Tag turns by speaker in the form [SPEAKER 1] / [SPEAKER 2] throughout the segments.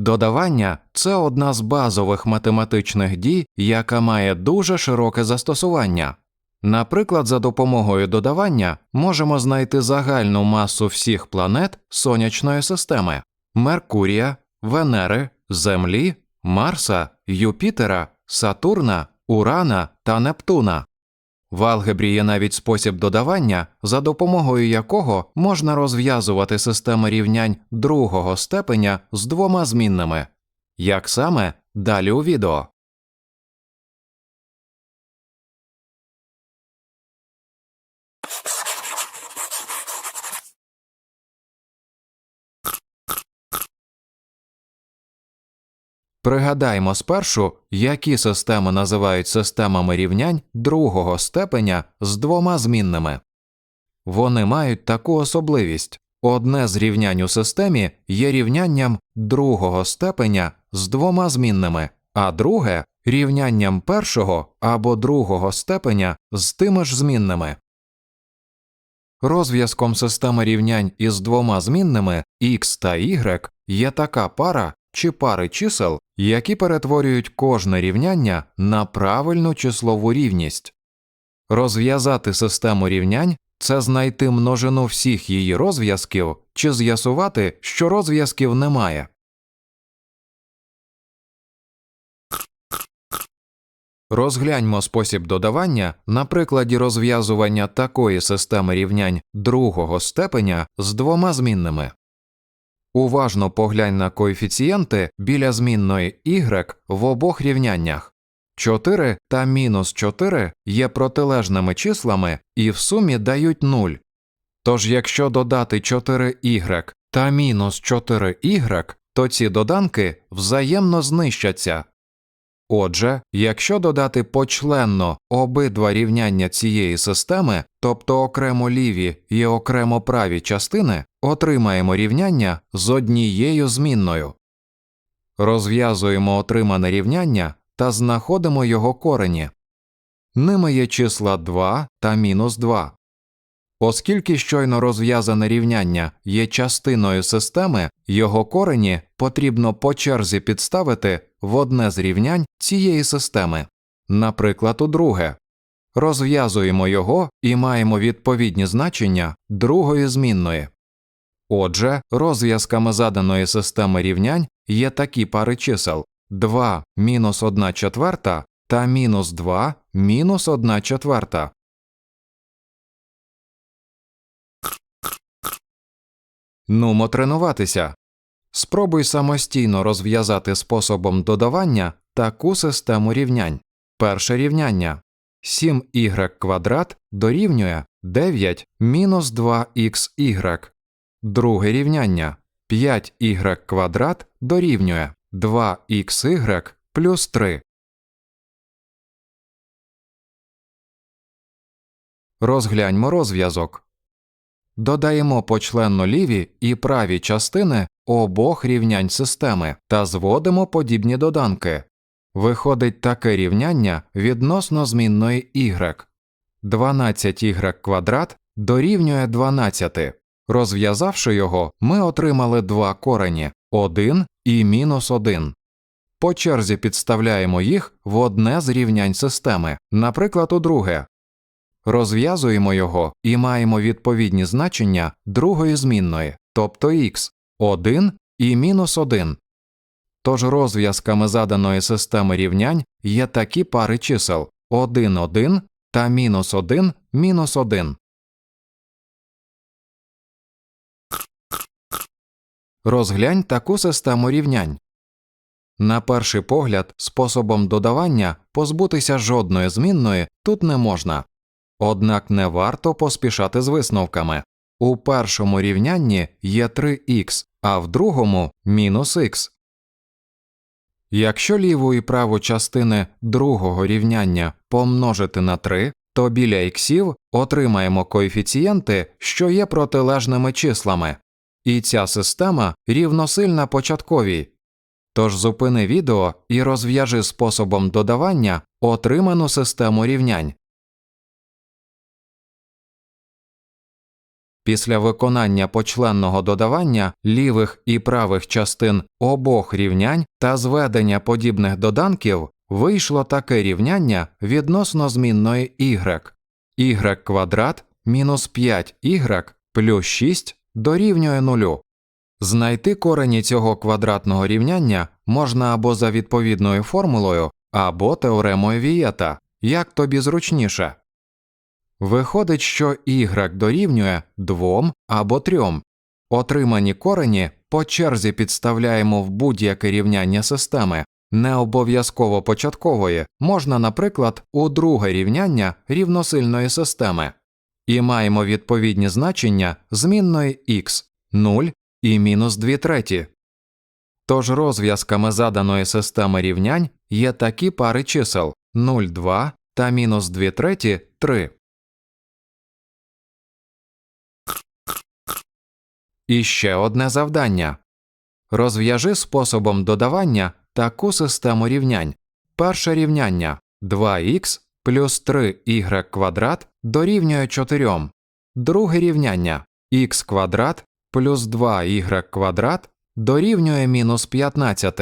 [SPEAKER 1] Додавання це одна з базових математичних дій, яка має дуже широке застосування. Наприклад, за допомогою додавання можемо знайти загальну масу всіх планет сонячної системи Меркурія, Венери, Землі, Марса, Юпітера, Сатурна, Урана та Нептуна. В алгебрі є навіть спосіб додавання, за допомогою якого можна розв'язувати системи рівнянь другого степеня з двома змінними. Як саме далі у відео. Пригадаймо спершу, які системи називають системами рівнянь другого степеня з двома змінними. Вони мають таку особливість одне з рівнянь у системі є рівнянням другого степеня з двома змінними, а друге рівнянням першого або другого степеня з тими ж змінними. Розв'язком системи рівнянь із двома змінними x та y є така пара чи пари чисел, які перетворюють кожне рівняння на правильну числову рівність. Розв'язати систему рівнянь це знайти множину всіх її розв'язків чи з'ясувати, що розв'язків немає. Розгляньмо спосіб додавання на прикладі розв'язування такої системи рівнянь другого степеня з двома змінними. Уважно поглянь на коефіцієнти біля змінної y в обох рівняннях. 4 та мінус 4 є протилежними числами і в сумі дають 0. Тож якщо додати 4y та мінус 4y, то ці доданки взаємно знищаться. Отже, якщо додати почленно обидва рівняння цієї системи, тобто окремо ліві і окремо праві частини, отримаємо рівняння з однією змінною. Розв'язуємо отримане рівняння та знаходимо його корені. Ними є числа 2 та мінус 2. Оскільки щойно розв'язане рівняння є частиною системи, його корені потрібно по черзі підставити в одне з рівнянь цієї системи, наприклад, у друге. Розв'язуємо його і маємо відповідні значення другої змінної. Отже, розв'язками заданої системи рівнянь є такі пари чисел 2 мінус 1 четверта та мінус 2 мінус 1 четверта. Нумо тренуватися. Спробуй самостійно розв'язати способом додавання таку систему рівнянь. Перше рівняння 7y квадрат дорівнює 9 мінус 2xy. Друге рівняння 5y квадрат дорівнює 2xy плюс 3. Розгляньмо розв'язок. Додаємо почленно ліві і праві частини обох рівнянь системи та зводимо подібні доданки. Виходить таке рівняння відносно змінної y. 12y квадрат дорівнює 12. Розв'язавши його, ми отримали два корені 1 і мінус 1. По черзі підставляємо їх в одне з рівнянь системи, наприклад, у друге. Розв'язуємо його і маємо відповідні значення другої змінної, тобто х 1 і мінус 1. Тож розв'язками заданої системи рівнянь є такі пари чисел 1 1 та мінус 1 мінус 1. Розглянь таку систему рівнянь. На перший погляд, способом додавання позбутися жодної змінної тут не можна. Однак не варто поспішати з висновками. У першому рівнянні є 3х, а в другому мінус х. Якщо ліву і праву частини другого рівняння помножити на 3, то біля іксів отримаємо коефіцієнти, що є протилежними числами, і ця система рівносильна початковій. Тож зупини відео і розв'яжи способом додавання отриману систему рівнянь. Після виконання почленного додавання лівих і правих частин обох рівнянь та зведення подібних доданків вийшло таке рівняння відносно змінної y. y квадрат мінус 5y плюс 6 дорівнює нулю. Знайти корені цього квадратного рівняння можна або за відповідною формулою, або теоремою Вієта, як тобі зручніше. Виходить, що y дорівнює 2 або 3. Отримані корені по черзі підставляємо в будь-яке рівняння системи, не обов'язково початкової, можна, наприклад, у друге рівняння рівносильної системи, і маємо відповідні значення змінної x 0 і мінус 2 треті. Тож розв'язками заданої системи рівнянь є такі пари чисел 0, 2 та мінус 2 треті 3. І ще одне завдання. Розв'яжи способом додавання таку систему рівнянь. Перше рівняння 2х плюс 3y квадрат дорівнює 4. Друге рівняння х квадрат плюс 2y квадрат дорівнює мінус 15.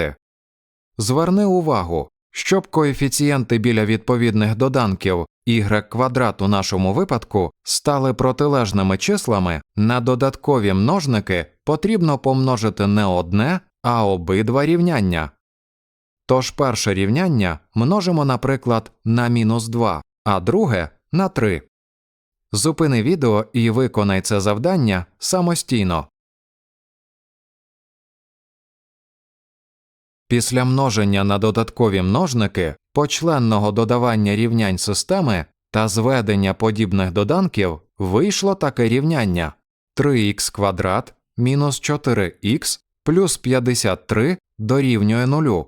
[SPEAKER 1] Зверни увагу, щоб коефіцієнти біля відповідних доданків y квадрат у нашому випадку стали протилежними числами, на додаткові множники потрібно помножити не одне, а обидва рівняння. Тож перше рівняння множимо, наприклад, на мінус 2, а друге на 3. Зупини відео і виконай це завдання самостійно. Після множення на додаткові множники, почленного додавання рівнянь системи та зведення подібних доданків вийшло таке рівняння 3х квадрат мінус 4х плюс 53 дорівнює нулю.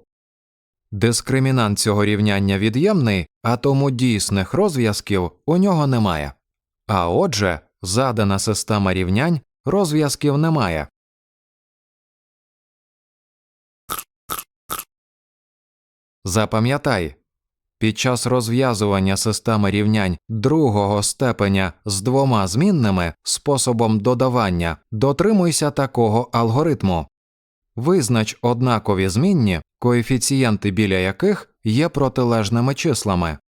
[SPEAKER 1] Дискримінант цього рівняння від'ємний, а тому дійсних розв'язків у нього немає. А отже, задана система рівнянь розв'язків немає. Запам'ятай, під час розв'язування системи рівнянь другого степеня з двома змінними способом додавання дотримуйся такого алгоритму. Визнач однакові змінні, коефіцієнти біля яких є протилежними числами.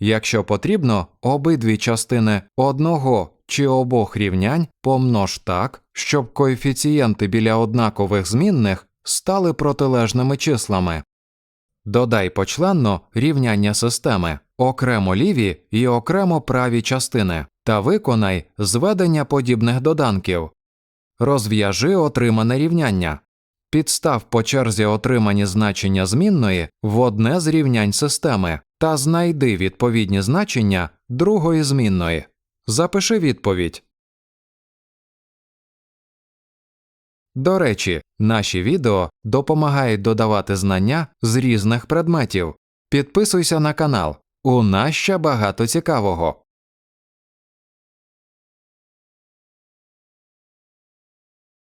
[SPEAKER 1] Якщо потрібно, обидві частини одного чи обох рівнянь помнож так, щоб коефіцієнти біля однакових змінних стали протилежними числами. Додай почленно рівняння системи, окремо ліві і окремо праві частини, та виконай зведення подібних доданків. Розв'яжи отримане рівняння. Підстав по черзі отримані значення змінної в одне з рівнянь системи та знайди відповідні значення другої змінної. Запиши відповідь. До речі, наші відео допомагають додавати знання з різних предметів. Підписуйся на канал. У нас ще багато цікавого.